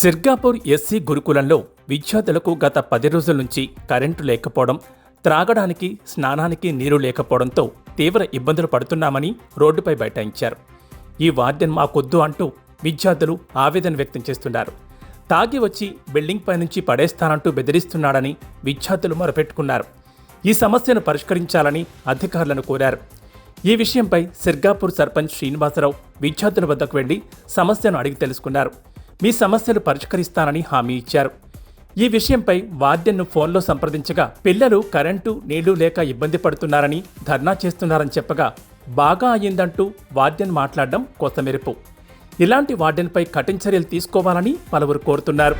Sirgapur SC గురుకులంలో విద్యార్థులకు గత పది రోజుల నుంచి కరెంటు లేకపోవడం త్రాగడానికి స్నానానికి నీరు లేకపోవడంతో తీవ్ర ఇబ్బందులు పడుతున్నామని రోడ్డుపై బైఠాయించారు. ఈ వార్డెన్ మాకొద్దు అంటూ విద్యార్థులు ఆవేదన వ్యక్తం చేస్తున్నారు. తాగి వచ్చి బిల్డింగ్ పై నుంచి పడేస్తానంటూ బెదిరిస్తున్నాడని విద్యార్థులు మొరపెట్టుకున్నారు. ఈ సమస్యను పరిష్కరించాలని అధికారులను కోరారు. ఈ విషయంపై సిర్గాపూర్ సర్పంచ్ శ్రీనివాసరావు విద్యార్థుల వద్దకు వెళ్ళి సమస్యను అడిగి తెలుసుకున్నారు. మీ సమస్యలు పరిష్కరిస్తానని హామీ ఇచ్చారు. ఈ విషయంపై వార్డెన్ను ఫోన్లో సంప్రదించగా పిల్లలు కరెంటు నీళ్ళు లేక ఇబ్బంది పడుతున్నారని ధర్నా చేస్తున్నారని చెప్పగా బాగా అయ్యిందంటూ వార్డెన్ మాట్లాడడం కొత్తమెరుపు ఇలాంటి వార్డెన్పై కఠిన చర్యలు తీసుకోవాలని పలువురు కోరుతున్నారు.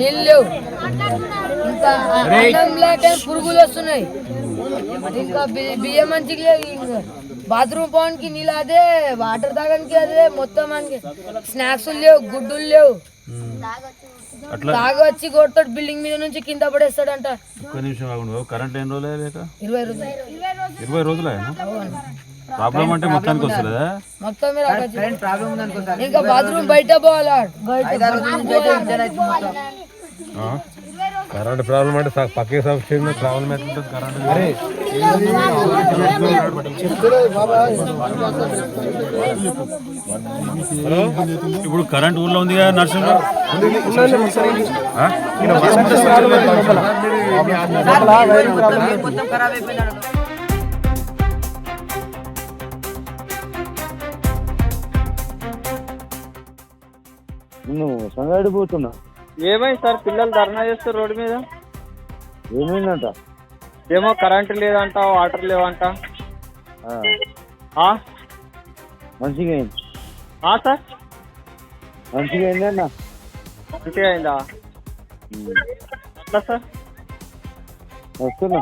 నీళ్ళు. లేవు ఇంకా అన్నం లేక పురుగులు వస్తున్నాయి. ఇంకా బియ్యం మంచిగా లేవు. బాత్రూమ్ పోవడానికి నీళ్ళు అదే వాటర్ తాగడానికి అదే మొత్తం మనకి స్నాక్స్ లేవు గుడ్డులు లేవు. అట్లా తాగొచ్చి కొడతాడు బిల్డింగ్ మీద నుంచి కింద పడేస్తాడంట. ఒక్క నిమిషం ఆగండి బాబు. కరెంట్ ఎన్ని రోజులు లేక ఇరవై రోజులు. ఇరవై రోజులు ప్రాబ్లం అంటే మొత్తానికి వస్తుందా మొత్తం మీద అక్కడ ఇంకా బాత్రూమ్ బయట పోవాలా కరెంట్ ప్రాబ్లం అంటే పక్కే సబ్సిడీ ప్రాబ్లం ఎట్లుంటుంది కరెంట్ ఇప్పుడు కరెంట్ ఊర్లో ఉంది కదా నర్సింగ్ నువ్వు సంగాడి పోతున్నా. ఏమైంది సార్? పిల్లలు ధర్నా చేస్తారు రోడ్డు మీద? ఏమైందంట? ఏమో కరెంట్ లేదంట వాటర్ లేవంట? మంచిగా అయింది. ఆ సార్? మంచిగా అయింది అన్న. మంచిగా అయిందా? సార్. వస్తున్నా.